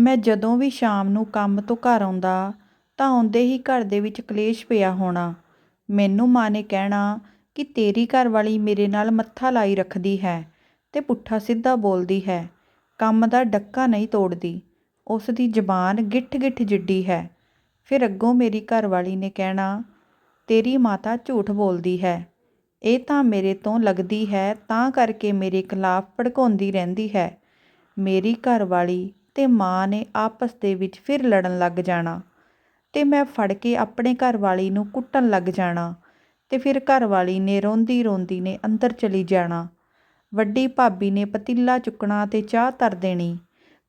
ਮੈਂ ਜਦੋਂ ਵੀ ਸ਼ਾਮ ਨੂੰ ਕੰਮ ਤੋਂ ਘਰ ਆਉਂਦਾ, ਤਾਂ ਆਉਂਦੇ ਹੀ ਘਰ ਦੇ ਵਿੱਚ ਕਲੇਸ਼ ਪਿਆ ਹੋਣਾ। ਮੈਨੂੰ ਮਾਂ ਨੇ ਕਹਿਣਾ ਕਿ ਤੇਰੀ ਘਰਵਾਲੀ ਮੇਰੇ ਨਾਲ ਮੱਥਾ ਲਾਈ ਰੱਖਦੀ ਹੈ ਅਤੇ ਪੁੱਠਾ ਸਿੱਧਾ ਬੋਲਦੀ ਹੈ। ਕੰਮ ਦਾ ਡੱਕਾ ਨਹੀਂ ਤੋੜਦੀ। ਉਸ ਦੀ ਜ਼ਬਾਨ ਗਿੱਠ ਗਿੱਠ ਜਿੱਡੀ ਹੈ। ਫਿਰ ਅੱਗੋਂ ਮੇਰੀ ਘਰਵਾਲੀ ਨੇ ਕਹਿਣਾ, ਤੇਰੀ ਮਾਤਾ ਝੂਠ ਬੋਲਦੀ ਹੈ। ਇਹ ਤਾਂ ਮੇਰੇ ਤੋਂ ਲੱਗਦੀ ਹੈ ਤਾਂ ਕਰਕੇ ਮੇਰੇ ਖਿਲਾਫ ਭੜਕਾਉਂਦੀ ਰਹਿੰਦੀ ਹੈ। ਮੇਰੀ ਘਰਵਾਲੀ ਅਤੇ ਮਾਂ ਨੇ ਆਪਸ ਦੇ ਵਿੱਚ ਫਿਰ ਲੜਨ ਲੱਗ ਜਾਣਾ ਅਤੇ ਮੈਂ ਫੜ ਕੇ ਆਪਣੇ ਘਰਵਾਲੀ ਨੂੰ ਕੁੱਟਣ ਲੱਗ ਜਾਣਾ ਅਤੇ ਫਿਰ ਘਰਵਾਲੀ ਨੇ ਰੋਂਦੀ ਰੋਂਦੀ ਨੇ ਅੰਦਰ ਚਲੀ ਜਾਣਾ। ਵੱਡੀ ਭਾਬੀ ਨੇ ਪਤੀਲਾ ਚੁੱਕਣਾ ਅਤੇ ਚਾਹ ਧਰ ਦੇਣੀ।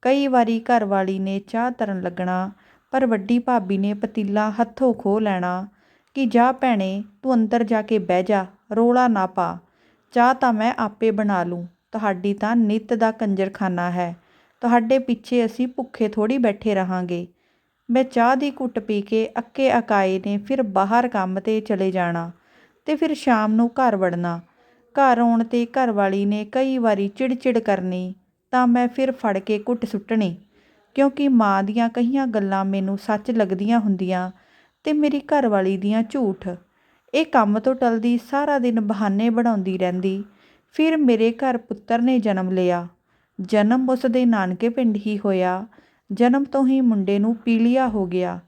ਕਈ ਵਾਰੀ ਘਰਵਾਲੀ ਨੇ ਚਾਹ ਧਰਨ ਲੱਗਣਾ, ਪਰ ਵੱਡੀ ਭਾਬੀ ਨੇ ਪਤੀਲਾ ਹੱਥੋਂ ਖੋਹ ਲੈਣਾ ਕਿ ਜਾ ਭੈਣੇ, ਤੂੰ ਅੰਦਰ ਜਾ ਕੇ ਬਹਿ ਜਾ, ਰੌਲਾ ਨਾ ਪਾ। ਚਾਹ ਤਾਂ ਮੈਂ ਆਪੇ ਬਣਾ ਲੂੰ, ਤੁਹਾਡੀ ਤਾਂ ਨਿੱਤ ਦਾ ਕੰਜਰਖਾਨਾ ਹੈ। ਤੁਹਾਡੇ ਪਿੱਛੇ ਅਸੀਂ ਭੁੱਖੇ ਥੋੜ੍ਹੀ ਬੈਠੇ ਰਹਾਂਗੇ। ਮੈਂ ਚਾਹ ਦੀ ਘੁੱਟ ਪੀ ਕੇ ਅੱਕੇ ਅਕਾਏ ਨੇ ਫਿਰ ਬਾਹਰ ਕੰਮ ਤੇ ਚਲੇ ਜਾਣਾ ਅਤੇ ਫਿਰ ਸ਼ਾਮ ਨੂੰ ਘਰ ਵੜਨਾ। ਘਰ ਆਉਣ ਤੇ ਘਰਵਾਲੀ ਨੇ ਕਈ ਵਾਰੀ ਚਿੜਚਿੜ ਕਰਨੀ ਤਾਂ ਮੈਂ ਫਿਰ ਫੜ ਕੇ ਕੁੱਟ ਸੁੱਟਣੀ, ਕਿਉਂਕਿ ਮਾਂ ਦੀਆਂ ਕਹੀਆਂ ਗੱਲਾਂ ਮੈਨੂੰ ਸੱਚ ਲੱਗਦੀਆਂ ਹੁੰਦੀਆਂ ਅਤੇ ਮੇਰੀ ਘਰਵਾਲੀ ਦੀਆਂ ਝੂਠ। ਇਹ ਕੰਮ ਤੋਂ ਟਲਦੀ ਸਾਰਾ ਦਿਨ ਬਹਾਨੇ ਬਣਾਉਂਦੀ ਰਹਿੰਦੀ, ਫਿਰ ਮੇਰੇ ਘਰ ਪੁੱਤਰ ਨੇ ਜਨਮ ਲਿਆ। ਜਨਮ ਉਸ ਦੇ ਨਾਨਕੇ ਪਿੰਡ ਹੀ ਹੋਇਆ। ਜਨਮ ਤੋਂ ਹੀ ਮੁੰਡੇ ਨੂੰ ਪੀਲੀਆ ਹੋ ਗਿਆ।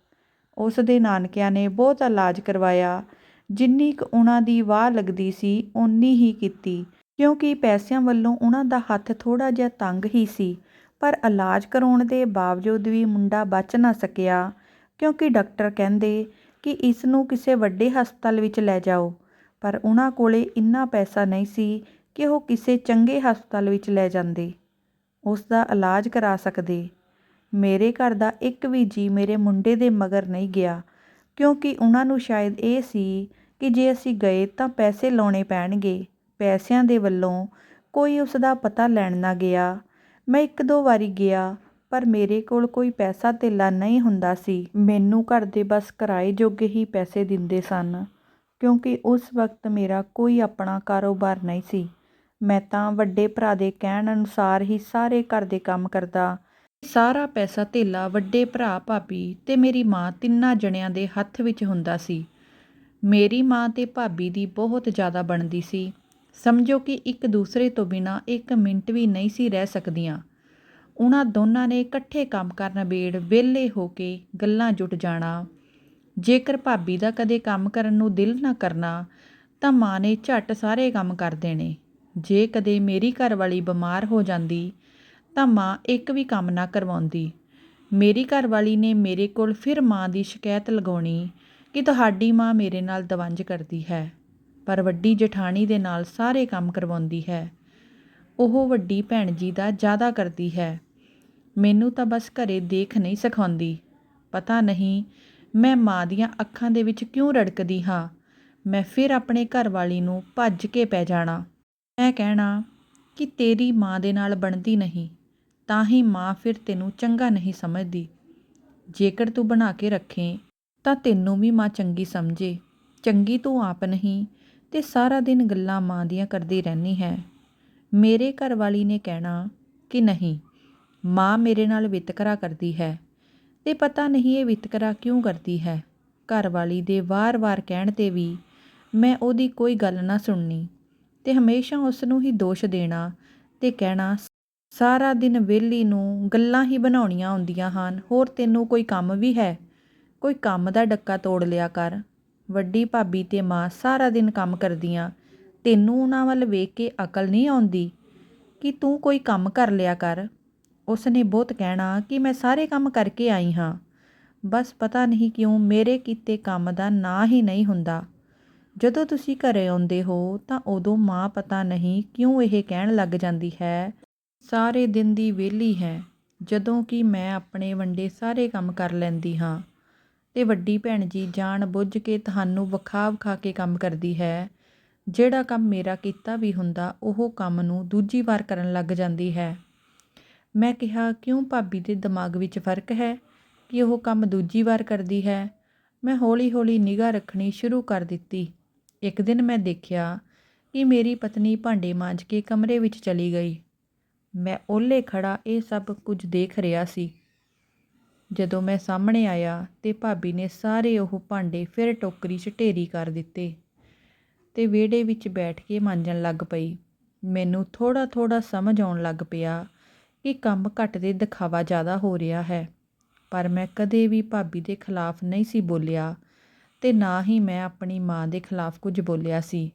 ਉਸ ਦੇ ਨਾਨਕਿਆਂ ਨੇ ਬਹੁਤ ਇਲਾਜ ਕਰਵਾਇਆ। ਜਿੰਨੀ ਕੁ ਉਹਨਾਂ ਦੀ ਵਾਹ ਲੱਗਦੀ ਸੀ, ਓਨੀ ਹੀ ਕੀਤੀ। ਕਿਉਂਕਿ ਪੈਸਿਆਂ ਵੱਲੋਂ ਉਹਨਾਂ ਦਾ ਹੱਥ ਥੋੜਾ ਜਿਹਾ ਤੰਗ ਹੀ ਸੀ। ਪਰ ਇਲਾਜ ਕਰਾਉਣ ਦੇ ਬਾਵਜੂਦ ਵੀ ਮੁੰਡਾ ਬਚ ਨਾ ਸਕਿਆ। ਕਿਉਂਕਿ ਡਾਕਟਰ ਕਹਿੰਦੇ ਕਿ ਇਸ ਨੂੰ ਕਿਸੇ ਵੱਡੇ ਹਸਪਤਾਲ ਵਿੱਚ ਲੈ ਜਾਓ। ਪਰ ਉਹਨਾਂ ਕੋਲੇ ਇੰਨਾ ਪੈਸਾ ਨਹੀਂ ਸੀ ਕਿ ਉਹ ਕਿਸੇ ਚੰਗੇ ਹਸਪਤਾਲ ਵਿੱਚ ਲੈ ਜਾਂਦੇ। ਉਸ ਦਾ ਇਲਾਜ ਕਰਾ ਸਕਦੇ। ਮੇਰੇ ਘਰ ਦਾ ਇੱਕ ਵੀ ਜੀਅ ਮੇਰੇ ਮੁੰਡੇ ਦੇ ਮਗਰ ਨਹੀਂ ਗਿਆ, ਕਿਉਂਕਿ ਉਹਨਾਂ ਨੂੰ ਸ਼ਾਇਦ ਇਹ ਸੀ ਕਿ ਜੇ ਅਸੀਂ ਗਏ ਤਾਂ ਪੈਸੇ ਲਾਉਣੇ ਪੈਣਗੇ। ਪੈਸਿਆਂ ਦੇ ਵੱਲੋਂ ਕੋਈ ਉਸ ਦਾ ਪਤਾ ਲੈਣ ਨਾ ਗਿਆ। ਮੈਂ ਇੱਕ ਦੋ ਵਾਰੀ ਗਿਆ, ਪਰ ਮੇਰੇ ਕੋਲ ਕੋਈ ਪੈਸਾ ਧੇਲਾ ਨਹੀਂ ਹੁੰਦਾ ਸੀ। ਮੈਨੂੰ ਘਰ ਦੇ ਬਸ ਕਿਰਾਏ ਜੋਗੇ ਹੀ ਪੈਸੇ ਦਿੰਦੇ ਸਨ, ਕਿਉਂਕਿ ਉਸ ਵਕਤ ਮੇਰਾ ਕੋਈ ਆਪਣਾ ਕਾਰੋਬਾਰ ਨਹੀਂ ਸੀ। ਮੈਂ ਤਾਂ ਵੱਡੇ ਭਰਾ ਦੇ ਕਹਿਣ ਅਨੁਸਾਰ ਹੀ ਸਾਰੇ ਘਰ ਦੇ ਕੰਮ ਕਰਦਾ। ਸਾਰਾ ਪੈਸਾ ਧੇਲਾ ਵੱਡੇ ਭਰਾ ਭਾਬੀ ਤੇ ਮੇਰੀ ਮਾਂ ਤਿੰਨਾਂ ਜਣਿਆਂ ਦੇ ਹੱਥ ਵਿੱਚ ਹੁੰਦਾ ਸੀ। ਮੇਰੀ ਮਾਂ ਤੇ ਭਾਬੀ ਦੀ ਬਹੁਤ ਜ਼ਿਆਦਾ ਬਣਦੀ ਸੀ। ਸਮਝੋ ਕਿ ਇੱਕ ਦੂਸਰੇ ਤੋਂ ਬਿਨਾ ਇੱਕ ਮਿੰਟ ਵੀ ਨਹੀਂ ਸੀ ਰਹਿ ਸਕਦੀਆਂ। ਉਹਨਾਂ ਦੋਨਾਂ ਨੇ ਇਕੱਠੇ ਕੰਮ ਕਰਨ ਬੇੜ ਵਿਹਲੇ ਹੋ ਕੇ ਗੱਲਾਂ ਜੁਟ ਜਾਣਾ। ਜੇਕਰ ਭਾਬੀ ਦਾ ਕਦੇ ਕੰਮ ਕਰਨ ਨੂੰ ਦਿਲ ਨਾ ਕਰਨਾ, ਤਾਂ ਮਾਂ ਨੇ ਝੱਟ ਸਾਰੇ ਕੰਮ ਕਰ ਦੇਣੇ। ਜੇ ਕਦੇ ਮੇਰੀ ਘਰਵਾਲੀ ਬਿਮਾਰ ਹੋ ਜਾਂਦੀ, ਤਾਂ ਮਾਂ ਇੱਕ ਵੀ ਕੰਮ ਨਾ ਕਰਵਾਉਂਦੀ। ਮੇਰੀ ਘਰਵਾਲੀ ਨੇ ਮੇਰੇ ਕੋਲ ਫਿਰ ਮਾਂ ਦੀ ਸ਼ਿਕਾਇਤ ਲਗਾਉਣੀ ਕਿ ਤੁਹਾਡੀ ਮਾਂ ਮੇਰੇ ਨਾਲ ਦਵੰਜ ਕਰਦੀ ਹੈ, ਪਰ ਵੱਡੀ ਜਠਾਣੀ ਦੇ ਨਾਲ ਸਾਰੇ ਕੰਮ ਕਰਵਾਉਂਦੀ ਹੈ। ਉਹ ਵੱਡੀ ਭੈਣ ਜੀ ਦਾ ਜ਼ਿਆਦਾ ਕਰਦੀ ਹੈ। ਮੈਨੂੰ ਤਾਂ ਬਸ ਘਰੇ ਦੇਖ ਨਹੀਂ ਸਿਖਾਉਂਦੀ। ਪਤਾ ਨਹੀਂ ਮੈਂ ਮਾਂ ਦੀਆਂ ਅੱਖਾਂ ਦੇ ਵਿੱਚ ਕਿਉਂ ਰੜਕਦੀ ਹਾਂ। ਮੈਂ ਫਿਰ ਆਪਣੇ ਘਰਵਾਲੀ ਨੂੰ ਭੱਜ ਕੇ ਪੈ ਜਾਣਾ। ਮੈਂ ਕਹਿਣਾ ਕਿ ਤੇਰੀ ਮਾਂ ਦੇ ਨਾਲ ਬਣਦੀ ਨਹੀਂ, ਤਾਂ ਹੀ ਮਾਂ ਫਿਰ ਤੈਨੂੰ ਚੰਗਾ ਨਹੀਂ ਸਮਝਦੀ। ਜੇਕਰ ਤੂੰ ਬਣਾ ਕੇ ਰੱਖੇ, ਤਾਂ ਤੈਨੂੰ ਵੀ ਮਾਂ ਚੰਗੀ ਸਮਝੇ। ਚੰਗੀ ਤੂੰ ਆਪ ਨਹੀਂ, ਤੇ ਸਾਰਾ ਦਿਨ ਗੱਲਾਂ ਮਾਂ ਦੀਆਂ ਕਰਦੀ ਰਹਿੰਦੀ ਹੈ। ਮੇਰੇ ਘਰ ਵਾਲੀ ਨੇ ਕਹਿਣਾ ਕਿ ਨਹੀਂ, ਮਾਂ ਮੇਰੇ ਨਾਲ ਵਿਤਕਰਾ ਕਰਦੀ ਹੈ, ਤੇ ਪਤਾ ਨਹੀਂ ਇਹ ਵਿਤਕਰਾ ਕਿਉਂ ਕਰਦੀ ਹੈ। ਘਰ ਵਾਲੀ ਦੇ ਵਾਰ-ਵਾਰ ਕਹਿਣ ਤੇ ਵੀ ਮੈਂ ਉਹਦੀ ਕੋਈ ਗੱਲ ਨਾ ਸੁਣਨੀ। ਤੇ ਹਮੇਸ਼ਾ ਉਸ ਨੂੰ ਹੀ ਦੋਸ਼ ਦੇਣਾ ਤੇ ਕਹਿਣਾ, ਸਾਰਾ ਦਿਨ ਵਿਹਲੀ ਨੂੰ ਗੱਲਾਂ ਹੀ ਬਣਾਉਣੀਆਂ ਹੁੰਦੀਆਂ ਹਨ, ਹੋਰ ਤੈਨੂੰ ਕੋਈ ਕੰਮ ਵੀ ਹੈ? ਕੋਈ ਕੰਮ ਦਾ ਡੱਕਾ ਤੋੜ ਲਿਆ ਕਰ। ਵੱਡੀ ਭਾਬੀ ਤੇ ਮਾਂ ਸਾਰਾ ਦਿਨ ਕੰਮ ਕਰਦੀਆਂ, ਤੈਨੂੰ ਉਹਨਾਂ ਵੱਲ ਵੇਖ ਕੇ ਅਕਲ ਨਹੀਂ ਆਉਂਦੀ? ਕਿ ਤੂੰ ਕੋਈ ਕੰਮ ਕਰ ਲਿਆ ਕਰ? ਉਸ ਨੇ ਬਹੁਤ ਕਹਿਣਾ ਕਿ ਮੈਂ ਸਾਰੇ ਕੰਮ ਕਰਕੇ ਆਈ ਹਾਂ। ਬਸ ਪਤਾ ਨਹੀਂ ਕਿਉਂ ਮੇਰੇ ਕੀਤੇ ਕੰਮ ਦਾ ਨਾਂ ਹੀ ਨਹੀਂ ਹੁੰਦਾ। ਜਦੋਂ ਤੁਸੀਂ ਘਰੇ ਆਉਂਦੇ ਹੋ, ਤਾਂ ਉਦੋਂ ਮਾਂ ਪਤਾ ਨਹੀਂ ਕਿਉਂ ਇਹ ਕਹਿਣ ਲੱਗ ਜਾਂਦੀ ਹੈ, ਸਾਰੇ ਦਿਨ ਦੀ ਵਿਹਲੀ ਹੈ, ਜਦੋਂ ਕਿ ਮੈਂ ਆਪਣੇ ਵੰਡੇ ਸਾਰੇ ਕੰਮ ਕਰ ਲੈਂਦੀ ਹਾਂ ਤੇ ਵੱਡੀ ਭੈਣ ਜੀ ਜਾਣ ਬੁੱਝ ਕੇ ਤੁਹਾਨੂੰ ਵਿਖਾ ਵਿਖਾ ਕੇ ਕੰਮ ਕਰਦੀ ਹੈ। ਜਿਹੜਾ ਕੰਮ ਮੇਰਾ ਕੀਤਾ ਵੀ ਹੁੰਦਾ, ਉਹ ਕੰਮ ਨੂੰ ਦੂਜੀ ਵਾਰ ਕਰਨ ਲੱਗ ਜਾਂਦੀ ਹੈ। ਮੈਂ ਕਿਹਾ, ਕਿਉਂ ਭਾਬੀ ਦੇ ਦਿਮਾਗ ਵਿੱਚ ਫ਼ਰਕ ਹੈ ਕਿ ਉਹ ਕੰਮ ਦੂਜੀ ਵਾਰ ਕਰਦੀ ਹੈ? ਮੈਂ ਹੌਲੀ-ਹੌਲੀ ਨਿਗਾਹ ਰੱਖਣੀ ਸ਼ੁਰੂ ਕਰ ਦਿੱਤੀ। ਇੱਕ ਦਿਨ ਮੈਂ ਦੇਖਿਆ ਕਿ ਮੇਰੀ ਪਤਨੀ ਭਾਂਡੇ ਮਾਂਜ ਕੇ ਕਮਰੇ ਵਿੱਚ ਚਲੀ ਗਈ। ਮੈਂ ਓਹਲੇ ਖੜ੍ਹਾ ਇਹ ਸਭ ਕੁਝ ਦੇਖ ਰਿਹਾ ਸੀ। ਜਦੋਂ ਮੈਂ ਸਾਹਮਣੇ ਆਇਆ ਤਾਂ ਭਾਬੀ ਨੇ ਸਾਰੇ ਉਹ ਭਾਂਡੇ ਫਿਰ ਟੋਕਰੀ 'ਚ ਢੇਰੀ ਕਰ ਦਿੱਤੇ ਅਤੇ ਵਿਹੜੇ ਵਿੱਚ ਬੈਠ ਕੇ ਮਾਂਜਣ ਲੱਗ ਪਈ। ਮੈਨੂੰ ਥੋੜ੍ਹਾ ਥੋੜ੍ਹਾ ਸਮਝ ਆਉਣ ਲੱਗ ਪਿਆ ਕਿ ਕੰਮ ਘੱਟ ਤੇ ਦਿਖਾਵਾ ਜ਼ਿਆਦਾ ਹੋ ਰਿਹਾ ਹੈ। ਪਰ ਮੈਂ ਕਦੇ ਵੀ ਭਾਬੀ ਦੇ ਖਿਲਾਫ ਨਹੀਂ ਸੀ ਬੋਲਿਆ। ਅਤੇ ਨਾ ਹੀ ਮੈਂ ਆਪਣੀ ਮਾਂ ਦੇ ਖਿਲਾਫ ਕੁਝ ਬੋਲਿਆ ਸੀ।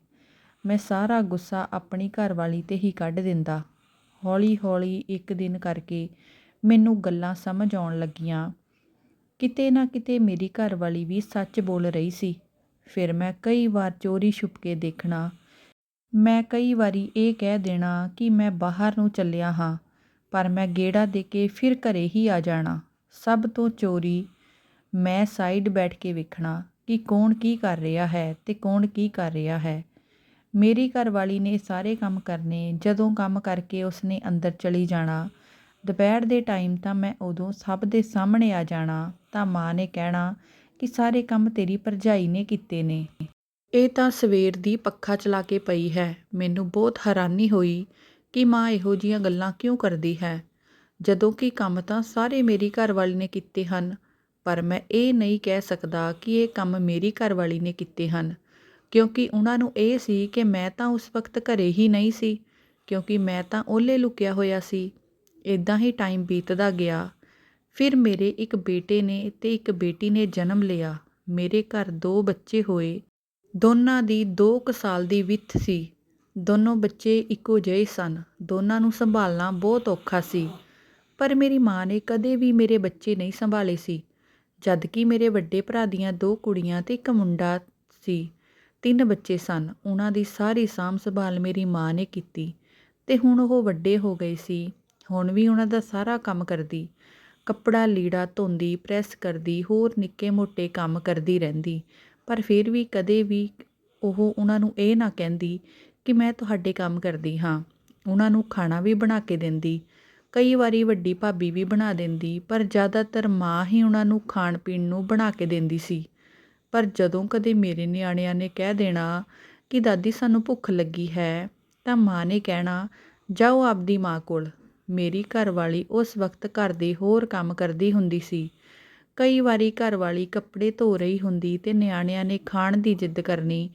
ਮੈਂ ਸਾਰਾ ਗੁੱਸਾ ਆਪਣੀ ਘਰਵਾਲੀ ਤੇ ਹੀ ਕੱਢ ਦਿੰਦਾ। ਹੌਲੀ ਹੌਲੀ ਇੱਕ ਦਿਨ ਕਰਕੇ ਮੈਨੂੰ ਗੱਲਾਂ ਸਮਝ ਆਉਣ ਲੱਗੀਆਂ। ਕਿਤੇ ਨਾ ਕਿਤੇ ਮੇਰੀ ਘਰਵਾਲੀ ਵੀ ਸੱਚ ਬੋਲ ਰਹੀ ਸੀ। ਫਿਰ ਮੈਂ ਕਈ ਵਾਰ ਚੋਰੀ ਛੁਪ ਕੇ ਦੇਖਣਾ। ਮੈਂ ਕਈ ਵਾਰੀ ਇਹ ਕਹਿ ਦੇਣਾ ਕਿ ਮੈਂ ਬਾਹਰ ਨੂੰ ਚੱਲਿਆ ਹਾਂ, ਪਰ ਮੈਂ ਗੇੜਾ ਦੇ ਕੇ ਫਿਰ ਘਰੇ ਹੀ ਆ ਜਾਣਾ। ਸਭ ਤੋਂ ਚੋਰੀ ਮੈਂ ਸਾਈਡ ਬੈਠ ਕੇ ਵੇਖਣਾ। ਕਿ ਕੌਣ ਕੀ ਕਰ ਰਿਹਾ ਹੈ ਅਤੇ ਕੌਣ ਕੀ ਕਰ ਰਿਹਾ ਹੈ। ਮੇਰੀ ਘਰਵਾਲੀ ਨੇ ਸਾਰੇ ਕੰਮ ਕਰਨੇ, ਜਦੋਂ ਕੰਮ ਕਰਕੇ ਉਸਨੇ ਅੰਦਰ ਚਲੀ ਜਾਣਾ। ਦੁਪਹਿਰ ਦੇ ਟਾਈਮ ਤਾਂ ਮੈਂ ਉਦੋਂ ਸਭ ਦੇ ਸਾਹਮਣੇ ਆ ਜਾਣਾ, ਤਾਂ ਮਾਂ ਨੇ ਕਹਿਣਾ ਕਿ ਸਾਰੇ ਕੰਮ ਤੇਰੀ ਭਰਜਾਈ ਨੇ ਕੀਤੇ ਨੇ। ਇਹ ਤਾਂ ਸਵੇਰ ਦੀ ਪੱਖਾ ਚਲਾ ਕੇ ਪਈ ਹੈ। ਮੈਨੂੰ ਬਹੁਤ ਹੈਰਾਨੀ ਹੋਈ ਕਿ ਮਾਂ ਇਹੋ ਜੀਆਂ ਗੱਲਾਂ ਕਿਉਂ ਕਰਦੀ ਹੈ। ਜਦੋਂ ਕਿ ਕੰਮ ਤਾਂ ਸਾਰੇ ਮੇਰੀ ਘਰਵਾਲੀ ਨੇ ਕੀਤੇ ਹਨ ਪਰ ਮੈਂ ਇਹ ਨਹੀਂ ਕਹਿ ਸਕਦਾ ਕਿ ਇਹ ਕੰਮ ਮੇਰੀ ਘਰਵਾਲੀ ਨੇ ਕੀਤੇ ਹਨ। ਕਿਉਂਕਿ ਉਹਨਾਂ ਨੂੰ ਇਹ ਸੀ ਕਿ ਮੈਂ ਤਾਂ ਉਸ ਵਕਤ ਘਰੇ ਹੀ ਨਹੀਂ ਸੀ, ਕਿਉਂਕਿ ਮੈਂ ਤਾਂ ਓਹਲੇ ਲੁਕਿਆ ਹੋਇਆ ਸੀ। ਇਦਾਂ ਹੀ ਟਾਈਮ ਬੀਤਦਾ ਗਿਆ। ਫਿਰ ਮੇਰੇ ਇੱਕ ਬੇਟੇ ਨੇ ਤੇ ਇੱਕ ਬੇਟੀ ਨੇ ਜਨਮ ਲਿਆ। ਮੇਰੇ ਘਰ ਦੋ ਬੱਚੇ ਹੋਏ। ਦੋਨਾਂ ਦੀ 2 ਕੁ ਸਾਲ ਦੀ ਵਿੱਥ ਸੀ। ਦੋਨੋਂ ਬੱਚੇ ਇੱਕੋ ਜਿਹੇ ਸਨ। ਦੋਨਾਂ ਨੂੰ ਸੰਭਾਲਣਾ ਬਹੁਤ ਔਖਾ ਸੀ। ਪਰ ਮੇਰੀ ਮਾਂ ਨੇ ਕਦੇ ਵੀ ਮੇਰੇ ਬੱਚੇ ਨਹੀਂ ਸੰਭਾਲੇ ਸੀ। ਜਦਕਿ ਮੇਰੇ ਵੱਡੇ ਭਰਾ ਦੀਆਂ ਦੋ ਕੁੜੀਆਂ ਅਤੇ ਇੱਕ ਮੁੰਡਾ ਸੀ, ਤਿੰਨ ਬੱਚੇ ਸਨ, ਉਹਨਾਂ ਦੀ ਸਾਰੀ ਸਾਂਭ ਸੰਭਾਲ ਮੇਰੀ ਮਾਂ ਨੇ ਕੀਤੀ ਅਤੇ ਹੁਣ ਉਹ ਵੱਡੇ ਹੋ ਗਏ ਸੀ। ਹੁਣ ਵੀ ਉਹਨਾਂ ਦਾ ਸਾਰਾ ਕੰਮ ਕਰਦੀ, ਕੱਪੜਾ ਲੀੜਾ ਧੋਂਦੀ, ਪ੍ਰੈਸ ਕਰਦੀ, ਹੋਰ ਨਿੱਕੇ ਮੋਟੇ ਕੰਮ ਕਰਦੀ ਰਹਿੰਦੀ। ਪਰ ਫਿਰ ਵੀ ਕਦੇ ਵੀ ਉਹ ਉਹਨਾਂ ਨੂੰ ਇਹ ਨਾ ਕਹਿੰਦੀ ਕਿ ਮੈਂ ਤੁਹਾਡੇ ਕੰਮ ਕਰਦੀ ਹਾਂ। ਉਹਨਾਂ ਨੂੰ ਖਾਣਾ ਵੀ ਬਣਾ ਕੇ ਦਿੰਦੀ ਕਈ ਵਾਰੀ ਵੱਡੀ ਭਾਬੀ ਵੀ ਬਣਾ ਦਿੰਦੀ, ਪਰ ਜ਼ਿਆਦਾਤਰ ਮਾਂ ਹੀ ਉਹਨਾਂ ਨੂੰ ਖਾਣ ਪੀਣ ਨੂੰ ਬਣਾ ਕੇ ਦਿੰਦੀ ਸੀ। ਪਰ ਜਦੋਂ ਕਦੇ ਮੇਰੇ ਨਿਆਣਿਆਂ ਨੇ ਕਹਿ ਦੇਣਾ ਕਿ ਦਾਦੀ, ਸਾਨੂੰ ਭੁੱਖ ਲੱਗੀ ਹੈ ਤਾਂ ਮਾਂ ਨੇ ਕਹਿਣਾ, ਜਾਓ ਆਪਦੀ ਮਾਂ ਕੋਲ। ਮੇਰੀ ਘਰਵਾਲੀ ਉਸ ਵਕਤ ਘਰ ਦੇ ਹੋਰ ਕੰਮ ਕਰਦੀ ਹੁੰਦੀ ਸੀ। ਕਈ ਵਾਰੀ ਘਰਵਾਲੀ ਕੱਪੜੇ ਧੋ ਰਹੀ ਹੁੰਦੀ ਤੇ ਨਿਆਣਿਆਂ ਨੇ ਖਾਣ ਦੀ ਜਿੱਦ ਕਰਨੀ।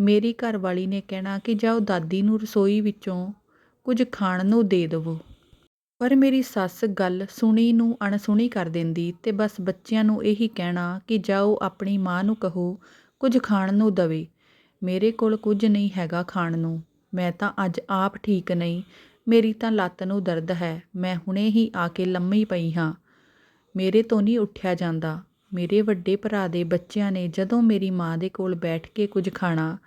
ਮੇਰੀ ਘਰਵਾਲੀ ਨੇ ਕਹਿਣਾ ਕਿ ਜਾਓ ਦਾਦੀ ਨੂੰ ਰਸੋਈ ਵਿੱਚੋਂ ਕੁਝ ਖਾਣ ਨੂੰ ਦੇ ਦੇਵੋ। ਪਰ ਮੇਰੀ ਸੱਸ ਗੱਲ ਸੁਣੀ ਨੂੰ ਅਣਸੁਣੀ ਕਰ ਦਿੰਦੀ ਤੇ ਬਸ ਬੱਚਿਆਂ ਨੂੰ ਇਹੀ ਕਹਿਣਾ ਕਿ ਜਾਓ ਆਪਣੀ ਮਾਂ ਨੂੰ ਕਹੋ, ਕੁਝ ਖਾਣ ਨੂੰ ਦਵੇ। ਮੇਰੇ ਕੋਲ ਕੁਝ ਨਹੀਂ ਹੈਗਾ ਖਾਣ ਨੂੰ। ਮੈਂ ਤਾਂ ਅੱਜ ਆਪ ਠੀਕ ਨਹੀਂ। ਮੇਰੀ ਤਾਂ ਲੱਤ ਨੂੰ ਦਰਦ ਹੈ। ਮੈਂ ਹੁਣੇ ਹੀ ਆ ਕੇ ਲੰਮੀ ਪਈ ਹਾਂ। ਮੇਰੇ ਤੋਂ ਨਹੀਂ ਉੱਠਿਆ ਜਾਂਦਾ। ਮੇਰੇ ਵੱਡੇ ਭਰਾ ਦੇ ਬੱਚਿਆਂ ਨੇ ਜਦੋਂ ਮੇਰੀ ਮਾਂ ਦੇ ਕੋਲ ਬੈਠ ਕੇ ਕੁਝ ਖਾਣਾ,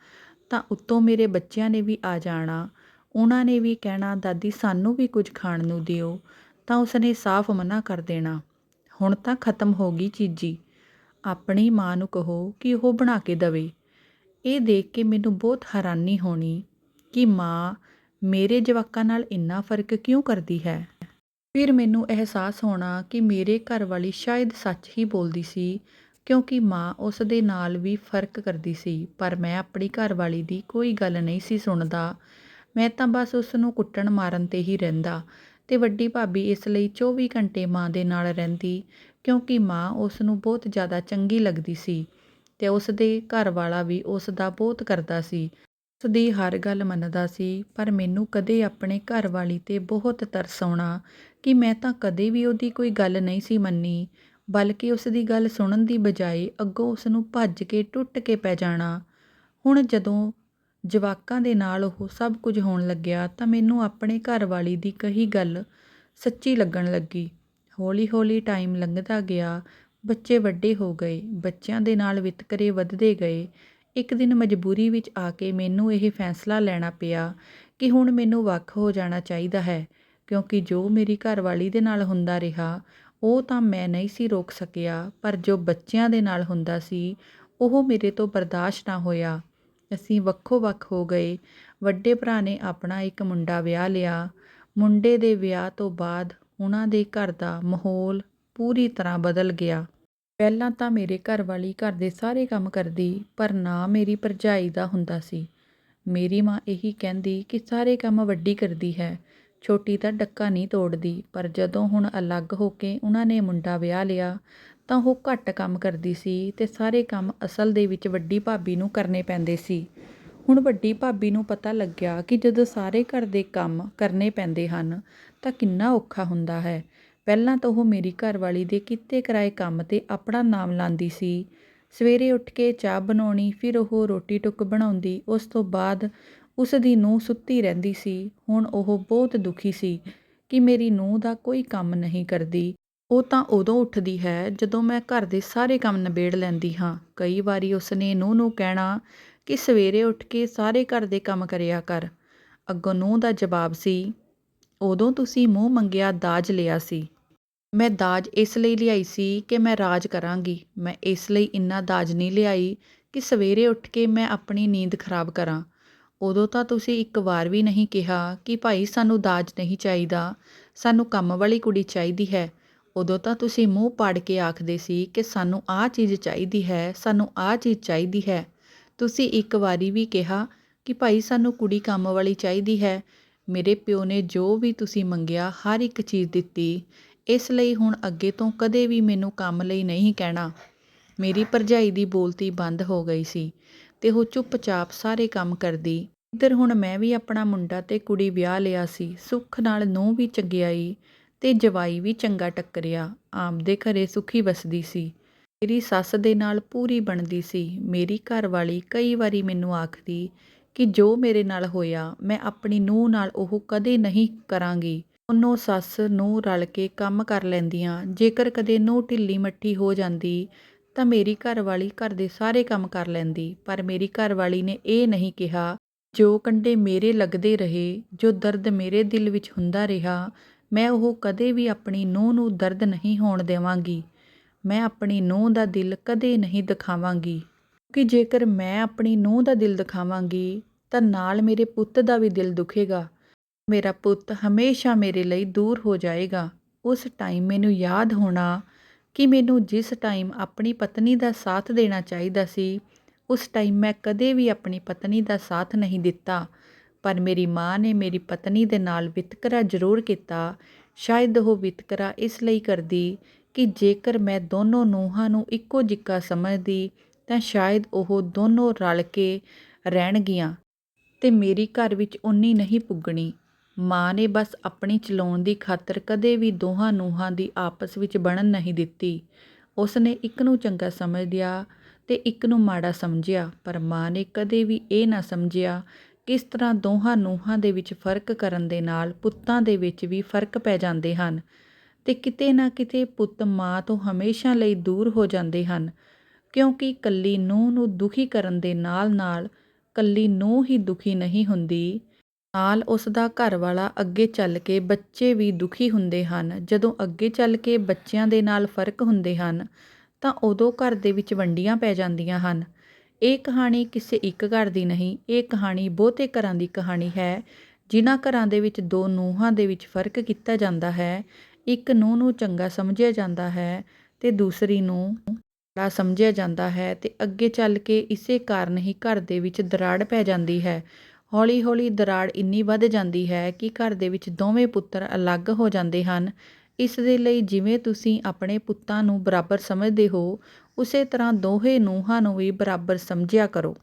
ਤਾਂ ਉੱਤੋਂ ਮੇਰੇ ਬੱਚਿਆਂ ਨੇ ਵੀ ਆ ਜਾਣਾ। ਉਹਨਾਂ ਨੇ ਵੀ ਕਹਿਣਾ, ਦਾਦੀ, ਸਾਨੂੰ ਵੀ ਕੁਝ ਖਾਣ ਨੂੰ ਦਿਓ। ਤਾਂ ਉਸਨੇ ਸਾਫ਼ ਮਨਾ ਕਰ ਦੇਣਾ। ਹੁਣ ਤਾਂ ਖਤਮ ਹੋ ਗਈ ਚੀਜੀ। ਆਪਣੀ ਮਾਂ ਨੂੰ ਕਹੋ ਕਿ ਉਹ ਬਣਾ ਕੇ ਦਵੇ। ਇਹ ਦੇਖ ਕੇ ਮੈਨੂੰ ਬਹੁਤ ਹੈਰਾਨੀ ਹੋਣੀ ਕਿ ਮਾਂ ਮੇਰੇ ਜਵਾਕਾਂ ਨਾਲ ਇੰਨਾ ਫ਼ਰਕ ਕਿਉਂ ਕਰਦੀ ਹੈ? ਫਿਰ ਮੈਨੂੰ ਅਹਿਸਾਸ ਹੋਣਾ ਕਿ ਮੇਰੇ ਘਰ ਵਾਲੀ ਸ਼ਾਇਦ ਸੱਚ ਹੀ ਬੋਲਦੀ ਸੀ, ਕਿਉਂਕਿ ਮਾਂ ਉਸ ਦੇ ਨਾਲ ਵੀ ਫ਼ਰਕ ਕਰਦੀ ਸੀ। ਪਰ ਮੈਂ ਆਪਣੀ ਘਰਵਾਲੀ ਦੀ ਕੋਈ ਗੱਲ ਨਹੀਂ ਸੀ ਸੁਣਦਾ। ਮੈਂ ਤਾਂ ਬਸ ਉਸ ਨੂੰ ਕੁੱਟਣ ਮਾਰਨ ਤੇ ਹੀ ਰਹਿੰਦਾ ਅਤੇ ਵੱਡੀ ਭਾਬੀ ਇਸ ਲਈ 24 ਘੰਟੇ ਮਾਂ ਦੇ ਨਾਲ ਰਹਿੰਦੀ, ਕਿਉਂਕਿ ਮਾਂ ਉਸ ਨੂੰ ਬਹੁਤ ਜ਼ਿਆਦਾ ਚੰਗੀ ਲੱਗਦੀ ਸੀ ਅਤੇ ਉਸ ਦੇ ਘਰ ਵਾਲਾ ਵੀ ਉਸ ਦਾ ਬਹੁਤ ਕਰਦਾ ਸੀ। ਉਸ ਦੀ ਹਰ ਗੱਲ ਮੰਨਦਾ ਸੀ, ਪਰ ਮੈਨੂੰ ਕਦੇ ਆਪਣੇ ਘਰ ਵਾਲੀ ਤੇ ਬਹੁਤ ਤਰਸ ਆਉਣਾ ਕਿ ਮੈਂ ਤਾਂ ਕਦੇ ਵੀ ਉਹਦੀ ਕੋਈ ਗੱਲ ਨਹੀਂ ਸੀ ਮੰਨੀ, ਬਲਕਿ ਉਸ ਦੀ ਗੱਲ ਸੁਣਨ ਦੀ ਬਜਾਏ ਅੱਗੋਂ ਉਸ ਨੂੰ ਭੱਜ ਕੇ ਟੁੱਟ ਕੇ ਪੈ ਜਾਣਾ। ਹੁਣ ਜਦੋਂ ਜਵਾਕਾਂ ਦੇ ਨਾਲ ਉਹ ਸਭ ਕੁਝ ਹੋਣ ਲੱਗਿਆ ਤਾਂ ਮੈਨੂੰ ਆਪਣੇ ਘਰਵਾਲੀ ਦੀ ਕਹੀ ਗੱਲ ਸੱਚੀ ਲੱਗਣ ਲੱਗੀ। ਹੌਲੀ-ਹੌਲੀ ਟਾਈਮ ਲੰਘਦਾ ਗਿਆ। ਬੱਚੇ ਵੱਡੇ ਹੋ ਗਏ। ਬੱਚਿਆਂ ਦੇ ਨਾਲ ਵਿਤਕਰੇ ਵੱਧਦੇ ਗਏ। ਇੱਕ ਦਿਨ ਮਜਬੂਰੀ ਵਿੱਚ ਆ ਕੇ ਮੈਨੂੰ ਇਹ ਫੈਸਲਾ ਲੈਣਾ ਪਿਆ ਕਿ ਹੁਣ ਮੈਨੂੰ ਵੱਖ ਹੋ ਜਾਣਾ ਚਾਹੀਦਾ ਹੈ, ਕਿਉਂਕਿ ਜੋ ਮੇਰੀ ਘਰਵਾਲੀ ਦੇ ਨਾਲ ਹੁੰਦਾ ਰਿਹਾ, ਉਹ ਤਾਂ ਮੈਂ ਨਹੀਂ ਸੀ ਰੋਕ ਸਕਿਆ, ਪਰ ਜੋ ਬੱਚਿਆਂ ਦੇ ਨਾਲ ਹੁੰਦਾ ਸੀ, ਉਹ ਮੇਰੇ ਤੋਂ ਬਰਦਾਸ਼ਤ ਨਾ ਹੋਇਆ। ਅਸੀਂ ਵੱਖੋ ਵੱਖ ਹੋ ਗਏ। ਵੱਡੇ ਭਰਾ ਨੇ ਆਪਣਾ ਇੱਕ ਮੁੰਡਾ ਵਿਆਹ ਲਿਆ। ਮੁੰਡੇ ਦੇ ਵਿਆਹ ਤੋਂ ਬਾਅਦ ਉਹਨਾਂ ਦੇ ਘਰ ਦਾ ਮਾਹੌਲ ਪੂਰੀ ਤਰ੍ਹਾਂ ਬਦਲ ਗਿਆ। ਪਹਿਲਾਂ ਤਾਂ ਮੇਰੇ ਘਰ ਵਾਲੀ ਘਰ ਦੇ ਸਾਰੇ ਕੰਮ ਕਰਦੀ, ਪਰ ਨਾ ਮੇਰੀ ਭਰਜਾਈ ਦਾ ਹੁੰਦਾ ਸੀ। ਮੇਰੀ ਮਾਂ ਇਹੀ ਕਹਿੰਦੀ ਕਿ ਸਾਰੇ ਕੰਮ ਵੱਡੀ ਕਰਦੀ ਹੈ। ਛੋਟੀ ਤਾਂ ਡੱਕਾ ਨਹੀਂ ਤੋੜਦੀ, ਪਰ ਜਦੋਂ ਹੁਣ ਅਲੱਗ ਹੋ ਕੇ ਉਹਨਾਂ ਨੇ ਮੁੰਡਾ ਵਿਆਹ ਲਿਆ ਤਾਂ ਉਹ ਘੱਟ ਕੰਮ ਕਰਦੀ ਸੀ ਅਤੇ ਸਾਰੇ ਕੰਮ ਅਸਲ ਦੇ ਵਿੱਚ ਵੱਡੀ ਭਾਬੀ ਨੂੰ ਕਰਨੇ ਪੈਂਦੇ ਸੀ। ਹੁਣ ਵੱਡੀ ਭਾਬੀ ਨੂੰ ਪਤਾ ਲੱਗਿਆ ਕਿ ਜਦੋਂ ਸਾਰੇ ਘਰ ਦੇ ਕੰਮ ਕਰਨੇ ਪੈਂਦੇ ਹਨ, ਤਾਂ ਕਿੰਨਾ ਔਖਾ ਹੁੰਦਾ ਹੈ। ਪਹਿਲਾਂ ਤਾਂ ਉਹ ਮੇਰੀ ਘਰਵਾਲੀ ਦੇ ਕੀਤੇ ਕਰਾਏ ਕੰਮ ਤੇ ਆਪਣਾ ਨਾਮ ਲਾਂਦੀ ਸੀ। ਸਵੇਰੇ ਉੱਠ ਕੇ ਚਾਹ ਬਣਾਉਣੀ, ਫਿਰ ਉਹ ਰੋਟੀ ਟੁੱਕ ਬਣਾਉਂਦੀ, ਉਸ ਤੋਂ ਬਾਅਦ ਉਸ ਦੀ ਨੂੰਹ ਸੁੱਤੀ ਰਹਿੰਦੀ ਸੀ। ਹੁਣ ਉਹ ਬਹੁਤ ਦੁਖੀ ਸੀ ਕਿ ਮੇਰੀ ਨੂੰਹ ਦਾ ਕੋਈ ਕੰਮ ਨਹੀਂ ਕਰਦੀ। ਉਹ ਤਾਂ ਉਦੋਂ ਉੱਠਦੀ ਹੈ ਜਦੋਂ ਮੈਂ ਘਰ ਦੇ ਸਾਰੇ ਕੰਮ ਨਿਬੇੜ ਲੈਂਦੀ ਹਾਂ। ਕਈ ਵਾਰੀ ਉਸਨੇ ਨੂੰਹ ਨੂੰ ਕਹਿਣਾ ਕਿ ਸਵੇਰੇ ਉੱਠ ਕੇ ਸਾਰੇ ਘਰ ਦੇ ਕੰਮ ਕਰਿਆ ਕਰ। ਅੱਗੋਂ ਨੂੰਹ ਦਾ ਜਵਾਬ ਸੀ, ਉਦੋਂ ਤੁਸੀਂ ਮੂੰਹ ਮੰਗਿਆ ਦਾਜ ਲਿਆ ਸੀ। ਮੈਂ ਦਾਜ ਇਸ ਲਈ ਲਿਆਈ ਸੀ ਕਿ ਮੈਂ ਰਾਜ ਕਰਾਂਗੀ। ਮੈਂ ਇਸ ਲਈ ਇੰਨਾ ਦਾਜ ਨਹੀਂ ਲਿਆਈ ਕਿ ਸਵੇਰੇ ਉੱਠ ਕੇ ਮੈਂ ਆਪਣੀ ਨੀਂਦ ਖਰਾਬ ਕਰਾਂ। ਉਦੋਂ ਤਾਂ ਤੁਸੀਂ ਇੱਕ ਵਾਰ ਵੀ ਨਹੀਂ ਕਿਹਾ ਕਿ ਭਾਈ ਸਾਨੂੰ ਦਾਜ ਨਹੀਂ ਚਾਹੀਦਾ। ਸਾਨੂੰ ਕੰਮ ਵਾਲੀ ਕੁੜੀ ਚਾਹੀਦੀ ਹੈ। ਉਦੋਂ ਤਾਂ ਤੁਸੀਂ ਮੂੰਹ ਪਾੜ ਕੇ ਆਖਦੇ ਸੀ ਕਿ ਸਾਨੂੰ ਆਹ ਚੀਜ਼ ਚਾਹੀਦੀ ਹੈ, ਸਾਨੂੰ ਆਹ ਚੀਜ਼ ਚਾਹੀਦੀ ਹੈ। ਤੁਸੀਂ ਇੱਕ ਵਾਰੀ ਵੀ ਕਿਹਾ ਕਿ ਭਾਈ ਸਾਨੂੰ ਕੁੜੀ ਕੰਮ ਵਾਲੀ ਚਾਹੀਦੀ ਹੈ। ਮੇਰੇ ਪਿਓ ਨੇ ਜੋ ਵੀ ਤੁਸੀਂ ਮੰਗਿਆ, ਹਰ ਇੱਕ ਚੀਜ਼ ਦਿੱਤੀ। ਇਸ ਲਈ ਹੁਣ ਅੱਗੇ ਤੋਂ ਕਦੇ ਵੀ ਮੈਨੂੰ ਕੰਮ ਲਈ ਨਹੀਂ ਕਹਿਣਾ। ਮੇਰੀ ਭਰਜਾਈ ਦੀ ਬੋਲਤੀ ਬੰਦ ਹੋ ਗਈ ਸੀ ਤੇ ਉਹ ਚੁੱਪਚਾਪ ਸਾਰੇ ਕੰਮ ਕਰਦੀ। ਇੱਧਰ ਹੁਣ ਮੈਂ ਵੀ ਆਪਣਾ ਮੁੰਡਾ ਤੇ ਕੁੜੀ ਵਿਆਹ ਲਿਆ ਸੀ। ਸੁੱਖ ਨਾਲ ਨੂੰਹ ਵੀ ਚੰਗਿਆਈ ਤੇ ਜਵਾਈ ਵੀ ਚੰਗਾ ਟੱਕਰਿਆ। ਆਮਦੇ ਘਰੇ ਸੁਖੀ ਵਸਦੀ ਸੀ। ਮੇਰੀ ਸੱਸ ਦੇ ਨਾਲ ਪੂਰੀ ਬਣਦੀ ਸੀ। ਮੇਰੀ ਘਰਵਾਲੀ ਕਈ ਵਾਰੀ ਮੈਨੂੰ ਆਖਦੀ ਕਿ ਜੋ ਮੇਰੇ ਨਾਲ ਹੋਇਆ, ਮੈਂ ਆਪਣੀ ਨੂੰਹ ਨਾਲ ਉਹ ਕਦੇ ਨਹੀਂ ਕਰਾਂਗੀ। ਉਹਨੋਂ ਸੱਸ ਨੂੰ ਰਲ ਕੇ ਕੰਮ ਕਰ ਲੈਂਦੀਆਂ। ਜੇਕਰ ਕਦੇ ਨੂੰਹ ਢਿੱਲੀ ਮੱਠੀ ਹੋ ਜਾਂਦੀ, ਤਾਂ ਮੇਰੀ ਘਰਵਾਲੀ ਘਰ ਦੇ ਸਾਰੇ ਕੰਮ ਕਰ ਲੈਂਦੀ। ਪਰ ਮੇਰੀ ਘਰਵਾਲੀ ਨੇ ਇਹ ਨਹੀਂ ਕਿਹਾ, ਜੋ ਕੰਡੇ ਮੇਰੇ ਲੱਗਦੇ ਰਹੇ, ਜੋ ਦਰਦ ਮੇਰੇ ਦਿਲ ਵਿੱਚ ਹੁੰਦਾ ਰਿਹਾ ਮੈਂ ਉਹ ਕਦੇ ਵੀ ਆਪਣੀ ਨੂੰਹ ਨੂੰ ਦਰਦ ਨਹੀਂ ਹੋਣ ਦੇਵਾਂਗੀ। ਮੈਂ ਆਪਣੀ ਨੂੰਹ ਦਾ ਦਿਲ ਕਦੇ ਨਹੀਂ ਦਿਖਾਵਾਂਗੀ। ਕਿ ਜੇਕਰ ਮੈਂ ਆਪਣੀ ਨੂੰਹ ਦਾ ਦਿਲ ਦਿਖਾਵਾਂਗੀ, ਤਾਂ ਨਾਲ ਮੇਰੇ ਪੁੱਤ ਦਾ ਵੀ ਦਿਲ ਦੁਖੇਗਾ। ਮੇਰਾ ਪੁੱਤ ਹਮੇਸ਼ਾ ਮੇਰੇ ਲਈ ਦੂਰ ਹੋ ਜਾਏਗਾ। ਉਸ ਟਾਈਮ ਮੈਨੂੰ ਯਾਦ ਹੋਣਾ ਕਿ ਮੈਨੂੰ ਜਿਸ ਟਾਈਮ ਆਪਣੀ ਪਤਨੀ ਦਾ ਸਾਥ ਦੇਣਾ ਚਾਹੀਦਾ ਸੀ, ਉਸ ਟਾਈਮ ਮੈਂ ਕਦੇ ਵੀ ਆਪਣੀ ਪਤਨੀ ਦਾ ਸਾਥ ਨਹੀਂ ਦਿੱਤਾ। ਪਰ ਮੇਰੀ ਮਾਂ ਨੇ ਮੇਰੀ ਪਤਨੀ ਦੇ ਨਾਲ ਵਿਤਕਰਾ ਜ਼ਰੂਰ ਕੀਤਾ। ਸ਼ਾਇਦ ਉਹ ਵਿਤਕਰਾ ਇਸ ਲਈ ਕਰਦੀ ਕਿ ਜੇਕਰ ਮੈਂ ਦੋਨੋਂ ਨੂੰਹਾਂ ਨੂੰ ਇੱਕੋ ਜਿੱਕਾ ਸਮਝਦੀ, ਤਾਂ ਸ਼ਾਇਦ ਉਹ ਦੋਨੋਂ ਰਲ ਕੇ ਰਹਿਣਗੀਆਂ ਤੇ ਮੇਰੀ ਘਰ ਵਿੱਚ ਉਨੀ ਨਹੀਂ ਪੁੱਗਣੀ। ਮਾਂ ਨੇ ਬਸ ਆਪਣੀ ਚਲਾਉਣ ਦੀ ਖਾਤਰ ਕਦੇ ਵੀ ਦੋਹਾਂ ਨੂੰਹਾਂ ਦੀ ਆਪਸ ਵਿੱਚ ਬਣਨ ਨਹੀਂ ਦਿੱਤੀ। ਉਸ ਨੇ ਇੱਕ ਨੂੰ ਚੰਗਾ ਸਮਝਿਆ ਤੇ ਇੱਕ ਨੂੰ ਮਾੜਾ ਸਮਝਿਆ, ਪਰ ਮਾਂ ਨੇ ਕਦੇ ਵੀ ਇਹ ਨਾ ਸਮਝਿਆ ਕਿਸ ਤਰ੍ਹਾਂ ਦੋਹਾਂ ਨੂੰਹਾਂ ਦੇ ਵਿੱਚ ਫ਼ਰਕ ਕਰਨ ਦੇ ਨਾਲ ਪੁੱਤਾਂ ਦੇ ਵਿੱਚ ਵੀ ਫ਼ਰਕ ਪੈ ਜਾਂਦੇ ਹਨ ਤੇ ਕਿਤੇ ਨਾ ਕਿਤੇ ਪੁੱਤ ਮਾਂ ਤੋਂ ਹਮੇਸ਼ਾ ਲਈ ਦੂਰ ਹੋ ਜਾਂਦੇ ਹਨ, ਕਿਉਂਕਿ ਕੱਲੀ ਨੂੰਹ ਨੂੰ ਦੁਖੀ ਕਰਨ ਦੇ ਨਾਲ-ਨਾਲ ਕੱਲੀ ਨੂੰਹ ਹੀ ਦੁਖੀ ਨਹੀਂ ਹੁੰਦੀ। ਨਾਲ ਉਸ ਦਾ ਘਰ ਵਾਲਾ ਅੱਗੇ ਚੱਲ ਕੇ ਬੱਚੇ ਵੀ ਦੁਖੀ ਹੁੰਦੇ ਹਨ। ਜਦੋਂ ਅੱਗੇ ਚੱਲ ਕੇ ਬੱਚਿਆਂ ਦੇ ਨਾਲ ਫ਼ਰਕ ਹੁੰਦੇ ਹਨ, ਤਾਂ ਉਦੋਂ ਘਰ ਦੇ ਵਿੱਚ ਵੰਡੀਆਂ ਪੈ ਜਾਂਦੀਆਂ ਹਨ। ਇਹ ਕਹਾਣੀ ਕਿਸੇ ਇੱਕ ਘਰ ਦੀ ਨਹੀਂ, ਇਹ ਕਹਾਣੀ ਬਹੁਤੇ ਘਰਾਂ ਦੀ ਕਹਾਣੀ ਹੈ, ਜਿਨ੍ਹਾਂ ਘਰਾਂ ਦੇ ਵਿੱਚ ਦੋ ਨੂੰਹਾਂ ਦੇ ਵਿੱਚ ਫ਼ਰਕ ਕੀਤਾ ਜਾਂਦਾ ਹੈ, ਇੱਕ ਨੂੰਹ ਨੂੰ ਚੰਗਾ ਸਮਝਿਆ ਜਾਂਦਾ ਹੈ ਤੇ ਦੂਸਰੀ ਨੂੰ ਮਾੜਾ ਸਮਝਿਆ ਜਾਂਦਾ ਹੈ ਤੇ ਅੱਗੇ ਚੱਲ ਕੇ ਇਸੇ ਕਾਰਨ ਹੀ ਘਰ ਦੇ ਵਿੱਚ ਦਰਾੜ ਪੈ ਜਾਂਦੀ ਹੈ। ਹੌਲੀ ਹੌਲੀ ਦਰਾੜ ਇੰਨੀ ਵੱਧ ਜਾਂਦੀ ਹੈ ਕਿ ਘਰ ਦੇ ਵਿੱਚ ਦੋਵੇਂ ਪੁੱਤਰ ਅਲੱਗ ਹੋ ਜਾਂਦੇ ਹਨ। ਇਸ ਦੇ ਲਈ ਜਿਵੇਂ ਤੁਸੀਂ ਆਪਣੇ ਪੁੱਤਾਂ ਨੂੰ ਬਰਾਬਰ ਸਮਝਦੇ ਹੋ ਉਸੇ ਤਰ੍ਹਾਂ ਦੋਹੇ ਨੂੰਹਾਂ ਨੂੰ ਵੀ ਬਰਾਬਰ ਸਮਝਿਆ ਕਰੋ।